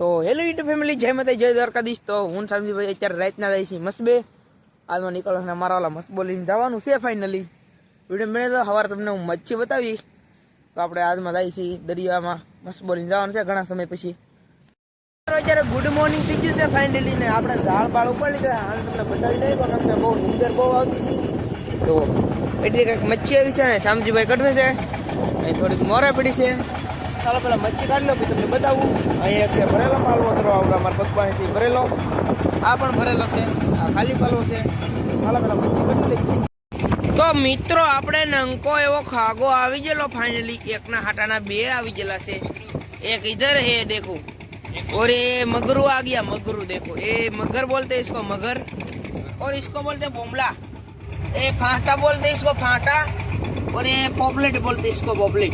તો hello YouTube family, જય માતા જય દ્વારકાધીશ. તો હું સામજીભાઈ અત્યારે રાતના જાય છે મસબે. આજમાં નીકળવાના મારા વાલા મસ્ત બોલીને જવાનું છે ફાઇનલી વીડિયો મેળવે તો સવારે તમને હું મચ્છી બતાવી તો આપણે આજમાં જાય છીએ દરિયામાં મસ્ત બોલીને જવાનું છે ઘણા સમય પછી. અત્યારે ગુડ મોર્નિંગ થઈ ગયું છે ફાઇનલી ને આપણે ઝાડ બાળ ઉપર લીધા. હાલ તમને બતાવી દઈએ પણ અમને બહુ નીંદર બહુ આવતી હતી. તો એટલી કંઈક મચ્છી આવી છે ને શામજીભાઈ કઢવે છે. અહીં થોડીક મોરા પડી છે. ચાલો પેલા મચ્છી કાઢી લો પછી તમને બતાવું અહીં એક છે ભરેલો પાલવો કરો આપણે અમારા પગ પાસેથી ભરેલો આ પણ ભરેલો છે આ ખાલી પાલવો છે ચાલો પેલા મચ્છી કાઢી લઈએ તો મિત્રો આપણે નંકો એવો ખાગો આવી ગયેલો ફાઇનલી એકના હાટાના બે આવી ગયેલા છે એક इधर है देखो और ये मगरू आ गया मगरू देखो ये मगर बोलते हैं इसको मगर और इसको बोलते हैं बोमला ये फांटा बोलते हैं इसको फांटा और ये पॉपलेट बोलते हैं इसको पॉपलेट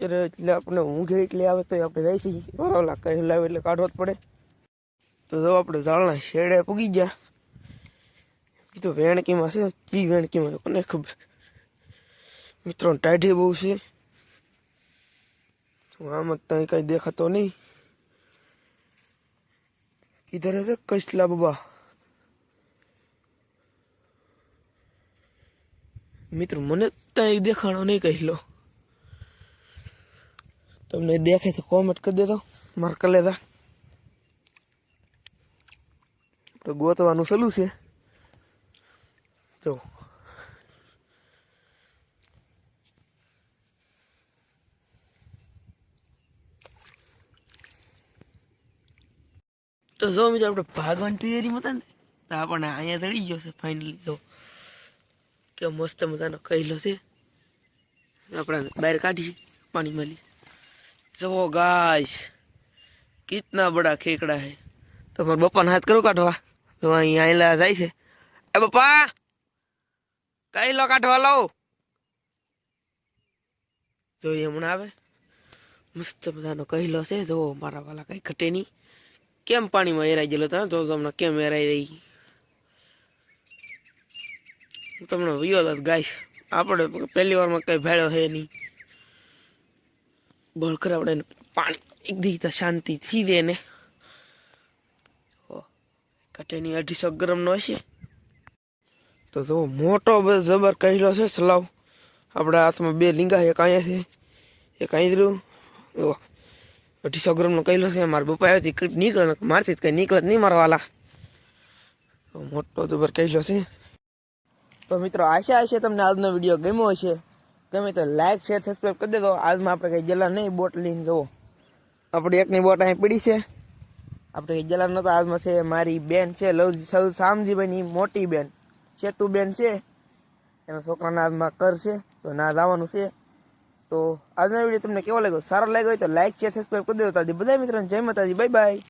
અત્યારે એટલે આપણે ઊંઘે એટલે આવે તો આપણે જાય છીએ વરાવલા કઈ હલાવે એટલે કાઢવો જ પડે તો જો આપણે ઝાડના શેડે પૂગી ગયા એ તો વેણકીમાં છે કી વેણકીમાં કોને ખબર મિત્રો ટાઢી બહુ છે આમાં ત્યાં કઈ દેખાતો નહીં કિધર રે કસલા બાબા મિત્રો મને ત્યાં દેખાણો નહીં કહેલો તમને દેખે તો કોમેન્ટ કરી દેતો માર કરી લેતા આપણે ગોતવાનું સલું છે. જો. તો જો મિત્રો, આપણે ભાગવાની તૈયારીમાં હતા ને, તો આપણને અહીંયા તળી ગયો છે ફાઇનલી તો કે મસ્ત મજાનો કહેલો છે. આપણે બહાર કાઢીએ, પાણી મળી. જુઓ ગાઈસ, કિતના બડા ખેકડા હે. તો મારા બપ્પાને હાથ કરો કાઢવા. તો અહીં આયલા જાય છે. એ બપ્પા કહેલો કાઢવા લો જોઈએ હમણાં આવે. મસ્ત બધાનો કહેલો છે. જો મારા વાલા કઈ ઘટે નહીં. કેમ પાણીમાં એરાઈ ગયેલો હતો તો તમને કેમ એરાઈ રહી? હું તમને વિયો ગાઈશ આપણે પહેલી વારમાં કઈ ભેળો છે નહીં. આપણે પાણી. એક દીધા શાંતિ થી દે ને. કટેની અઢીસો ગ્રામનો હશે. તો જો, મોટો જબર કહેલો છે, સલાવ. આપણા હાથમાં બે લીંગા, એક અહીંયા છે, એક અહીં રહ્યું. અઢીસો ગ્રામનો કહેલો છે, મારા પપ્પા આવ્યાથી નીકળે મારથી કંઈ નીકળે નહીં મારવાલા તો મોટો જબર કહેલો છે. તો મિત્રો, આશા હશે તમને આજનો વીડિયો ગમ્યો હશે. ગમે તો લાઈક શેર સબસ્ક્રાઈબ કરી દેજો. આજમાં આપણે કંઈ જલા નહીં બોટ લઈને જુઓ. આપણી એકની બોટ અહીં પડી છે. આપણે કંઈ જલા નહોતા. આજમાં છે મારી બેન છે લવજી સૌ શામજીભાઈની મોટી બેન. સેતુ બેન છે. એના છોકરાના આજમાં કર છે. તો ના જવાનું છે. તો આજનો વીડિયો તમને કેવો લાગ્યો? સારો લાગ્યો હોય તો લાઈક શેર સબસ્ક્રાઈબ કરી દેજો. તાજી બધા મિત્રોને જય માતાજી. Bye bye